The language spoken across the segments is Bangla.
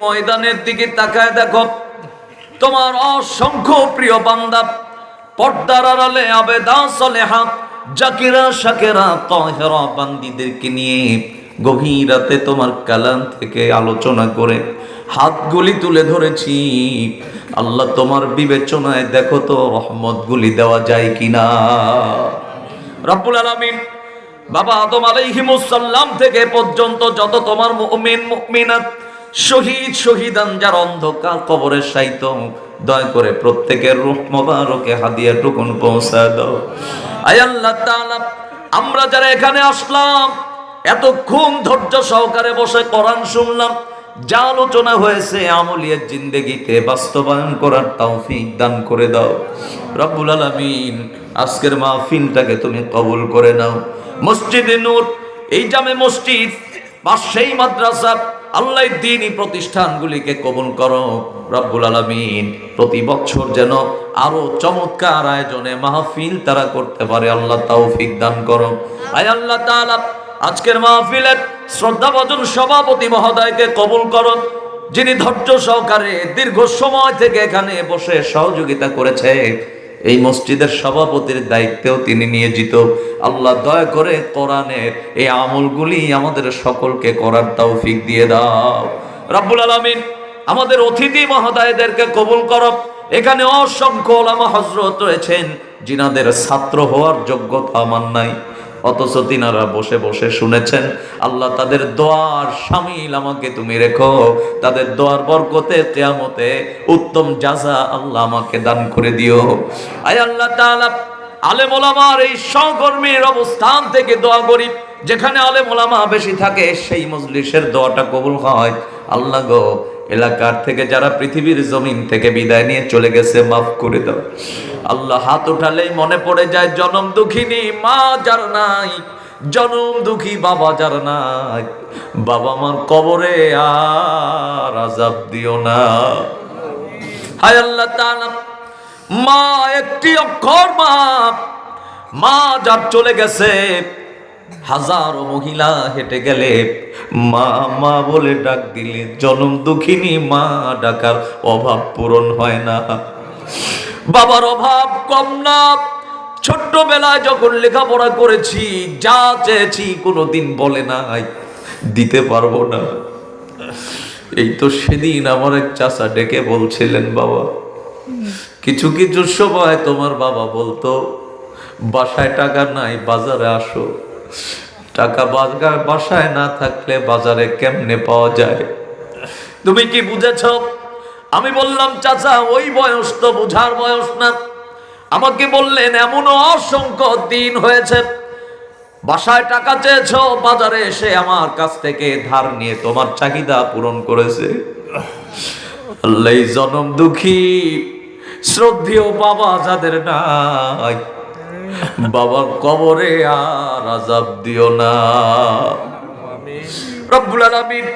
ময়দানের দিকে তাকায় দেখো, তোমার অসংখ্য প্রিয় বান্দা, পর্দার আড়ালে আবেদা সলেহা, জাকিরা, শাকেরা, তহেরা বান্দিদেরকে নিয়ে গভীর রাতে তোমার কালাম থেকে আলোচনা করে হাতগুলি তুলে ধরেছি। আল্লাহ তোমার বিবেচনায় দেখো তো রহমতগুলি দেওয়া যায় কিনা। রব্বুল আলামিন বাবা আদম আলাইহিমুসাল্লাম থেকে পর্যন্ত যত তোমার মুমিন, মুমিনাত শহীদ শহীদান যার অন্ধকার কবরের সাইত দয়া করে প্রত্যেকের রূহ মোবারকে হাদিয়া টুকুন পৌঁছা দাও। আয় আল্লাহ তাআলা, আমরা যারা এখানে আসলাম, এতক্ষণ ধৈর্য সহকারে বসে কোরআন শুনলাম, যা আলোচনা হয়েছে আমলিয়ার জিন্দেগিতে বাস্তবায়ন করার তৌফিক দান করে দাও। রব্বুল আলামিন, আজকের মাহফিলটাকে তুমি কবুল করে নাও। মসজিদে নূর, এই জামে মসজিদ বা সেই মাদ্রাসা আল্লাহ দিনই প্রতিষ্ঠানগুলিকে কবুল করো। রব্বুল আলামিন প্রতি বছর যেন আরও চমৎকার আয়োজনে মাহফিল তারা করতে পারে। আল্লাহ তৌফিক দান করো। আয় আল্লাহ আজকের মাহফিলের শ্রদ্ধা শ্রদ্ধাভাজন সভাপতি মহোদয়কে কবুল করো, যিনি ধৈর্য সহকারে দীর্ঘ সময় থেকে এখানে বসে সহযোগিতা করেছে। এই মসজিদের সভাপতির দায়িত্বেও তিনি নিয়োজিত। আল্লাহ দয়া করে কোরআনের এই আমলগুলি আমাদের সকলকে করার তৌফিক দিয়ে দাও। রাব্বুল আলামিন, আমাদের অতিথি মহোদয়দেরকে কবুল কর। এখানে অসংখ্য ওলামা হজরত রয়েছেন জিনাদের ছাত্র হওয়ার যোগ্যতা আমার নাই। অথচ তিনারা বসে বসে শুনেছেন, আল্লাহ তাদের দোয়ার সামিল আমাকে তুমি রেখো। তাদের দোয়ার বরকতে কেয়ামতে উত্তম যাজা আল্লাহ আমাকে দান করে দিও। আয় আল্লাহ তাআলা, আলেম এই সহকর্মীর অবস্থান থেকে দোয়া করি। যেখানে আলে ওলামা বেশি থাকে, সেই মজলিসের দোয়াটা কবুল হয়। আল্লাহ গো, এলাকার থেকে যারা পৃথিবীর জমিন থেকে বিদায় নিয়ে চলে গেছে, মাফ করে দাও। আল্লাহ হাত উঠালেই মনে পড়ে যায়, জনম দুঃখিনী, মা যার নাই, জনম দুঃখী বাবা যার নাই। বাবা আমার কবরে আর আজাব দিও না। হায় আল্লাহ তাআলা, মা একটি অক্ষর, মা মা যার চলে গেছে হাজারো মহিলা হেঁটে গেলে, মা মা বলে ডাক দিলে, জনম দুঃখিনী মা ডাকার অভাব পূরণ হয় না। বাবার অভাব কম না। ছোট্টবেলায় যখন লেখাপড়া করেছি, যা চেয়েছি কোনোদিন বলে নাই, দিতে পারব না। এই তো সেদিন আমার এক চাচা ডেকে বলছিলেন, বাবা, কিছু কিছু সময় তোমার বাবা বলতো, বাসায় টাকা নাই, বাজারে আসো। টাকা বাজার বাসায় না থাকলে বাজারে কেমনে পাওয়া যায়? তুমি কি বুঝেছ? আমি বললাম, চাচা, ওই বয়স তো বুঝার বয়স না। আমাকে বললেন, এমনও অসংখ্য দিন হয়েছে। বাসায় টাকা চেয়েছ, বাজারে এসে আমার কাছ থেকে ধার নিয়ে তোমার চাহিদা পূরণ করেছে। জনম দুঃখী, শ্রদ্ধেয় বাবা যাদের নাই। বাবার কবরে আর আজাব দিও না। রব্বুল আলামিন,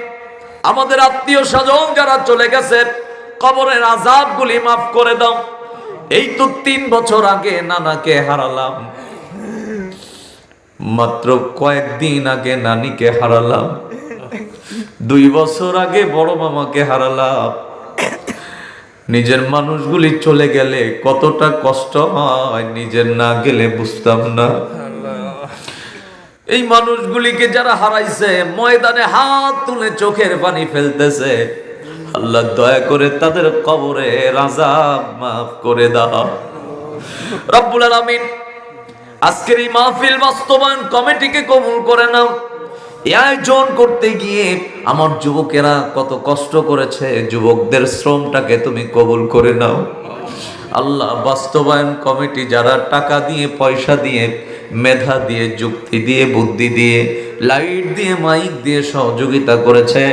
আমাদের আত্মীয় স্বজন যারা চলে গেছে, কবরের আজাব গুলি মাফ করে দাও। এই তো তিন বছর আগে নানাকে হারালাম। মাত্র কয়েকদিন আগে নানিকে হারালাম। দুই বছর আগে বড় মামাকে হারালাম। নিজের মানুষগুলি চলে গেলে কতটা কষ্ট হয়, নিজের না গেলে বুঝতাম না। এই মানুষগুলিকে যারা হারাইছে, ময়দানে হাত তুলে চোখের পানি ফেলতেছে, আল্লাহ দয়া করে তাদের কবরে রাজাব মাফ করে দাও। রব্বুল আলামিন, আজকের এই মাহফিল বাস্তবায়ন কমিটিকে কবুল করে নাও। এই আয়োজন করতে গিয়ে আমার যুবকেরা কত কষ্ট করেছে, যুবকদের শ্রমটাকে তুমি কবুল করে নাও। আল্লাহ বাস্তবায়ন কমিটি যারা টাকা দিয়ে, পয়সা দিয়ে, মেধা দিয়ে, যুক্তি দিয়ে, বুদ্ধি দিয়ে, লাইট দিয়ে, মাইক দিয়ে সহযোগিতা করেছে,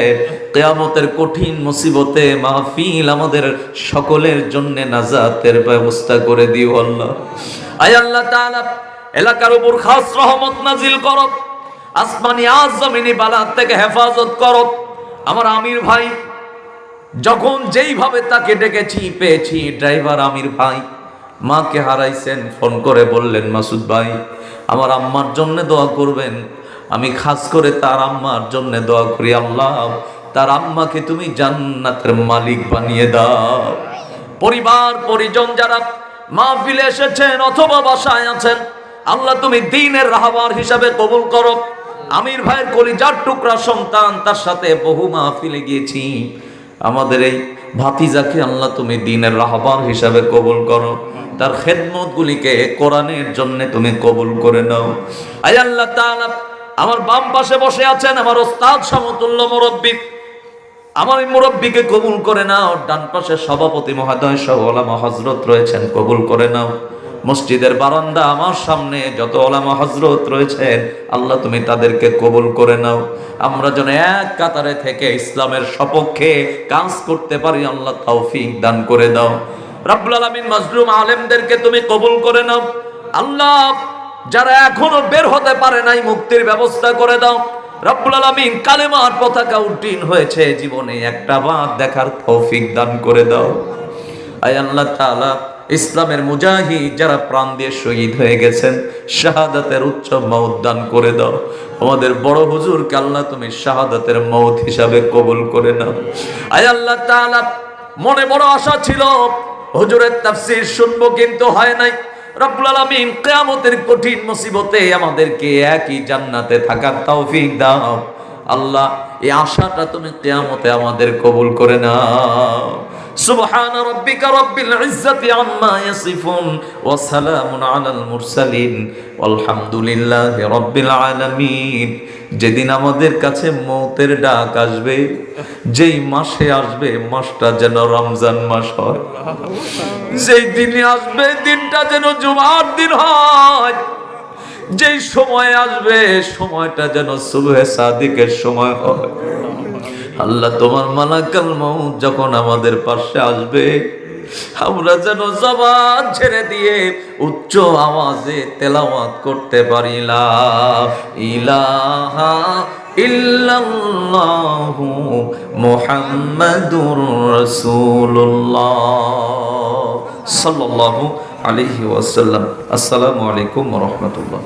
কেয়ামতের কঠিন মুসিবতে মাহফিল আমাদের সকলের জন্য নাজাতের ব্যবস্থা করে দিও আল্লাহ। আয় আল্লাহ তাআলা, এলাকার উপর খাস রহমত নাজিল করো। আসমানি আজ জমিনি বালা থেকে হেফাজত করো। আমার আমির ভাই, যখন যেইভাবে তাকে ডেকেছি, পেয়েছি ড্রাইভার আমির ভাই। মাকে হারাইছেন, ফোন করে বললেন, মাসুদ ভাই, আমার আম্মার জন্য দোয়া করবেন। আমি খাস করে তার আম্মার জন্য দোয়া করি, আল্লাহ, তার আম্মাকে তুমি জান্নাতের মালিক বানিয়ে দাও। পরিবার, পরিজন যারা মা মাহফিলে এসেছেন অথবা বাসায় আছেন, আল্লাহ তুমি দিনের রাহবার হিসাবে কবুল করো। আমির ভাইয়ের কলিজার টুকরা সন্তান, তার সাথে বহু মাহফিলে গিয়েছি। আমাদের এই ভাতিজাকে আল্লাহ তুমি দিনের রাহবার হিসাবে কবুল করো। তার খেদমত গুলিকে কোরআনের জন্য তুমি কবুল করে নাও। আই আল্লাহ আমার বাম পাশে বসে আছেন আমার ওস্তাদ সমতুল্য মুরব্বী। আমার মুরব্বীকে কবুল করে নাও। ডান পাশে সভাপতি মহোদয় সহ ওলামা হজরত রয়েছেন, কবুল করে নাও। মসজিদের বারান্দা আমার সামনে, যত ওলামা হজরত রয়েছেন আল্লাহ তুমি তাদেরকে কবুল করে নাও। আমরা যেন এক কাতারে থেকে ইসলামের সপক্ষে কাজ করতে পারি, আল্লাহ তৌফিক দান করে দাও। রাব্বুল আলামিন মাজলুম আলেমদেরকে তুমি কবুল করে নাও। আল্লাহ, যারা এখনও বের হতে পারে নাই, মুক্তির ব্যবস্থা করে দাও। রব্বুল আলামিন কালেমার পতাকা উড্ডীন হয়েছে, জীবনে একটা বাদ দেখার তৌফিক দান করে দাও। আয় আল্লাহ তাআলা ইসলামের মুজাহিদ যারা প্রাণ দিয়ে শহীদ হয়ে গেছেন, শাহাদাতের উচ্চ মৌত দান করে দাও। আমাদের বড় হুজুরকে আল্লাহ তুমি শাহাদাতের মৌত হিসাবে কবুল করে নাও। আয় আল্লাহ তাআলা, মনে বড় আশা ছিল, হুজুরের তাফসীর শুনব কিন্তু হয় নাই। রব্বুল আলামিন কিয়ামতের কঠিন মুসিবতে আমাদেরকে একই জান্নাতে থাকার তৌফিক দাও। আল্লাহ, এই আশাটা তুমি কিয়ামতে আমাদের কবুল করে নাও। সুবহান রাব্বিকা রব্বিল ইজ্জাতি আম্মা ইয়াসিফুন ওয়া সালামুন আলাল মুরসালিন। আলহামদুলিল্লাহি রব্বিল আলামিন। যেদিন আমাদের কাছে মৌতের ডাক আসবে, যেই মাসে আসবে, মাসটা যেন রমজান মাস হয়। যেই দিনে আসবে, দিনটা যেন জুমার দিন হয়। যেই সময় আসবে, সময়টা যেন সুবহে সাদিকের সময় হয়। আল্লাহ তোমার মালাকাল মৌত যখন আমাদের পাশে আসবে, আমরা যেন জবান ছেড়ে দিয়ে উচ্চ আওয়াজে তেলাওয়াত করতে পারি, লা ইলাহা ইল্লাল্লাহু মুহাম্মাদুর রাসূলুল্লাহ। সাল্লাল্লাহু আলাইহি ওয়াসাল্লাম। আসসালামু আলাইকুম ওয়া রাহমাতুল্লাহ।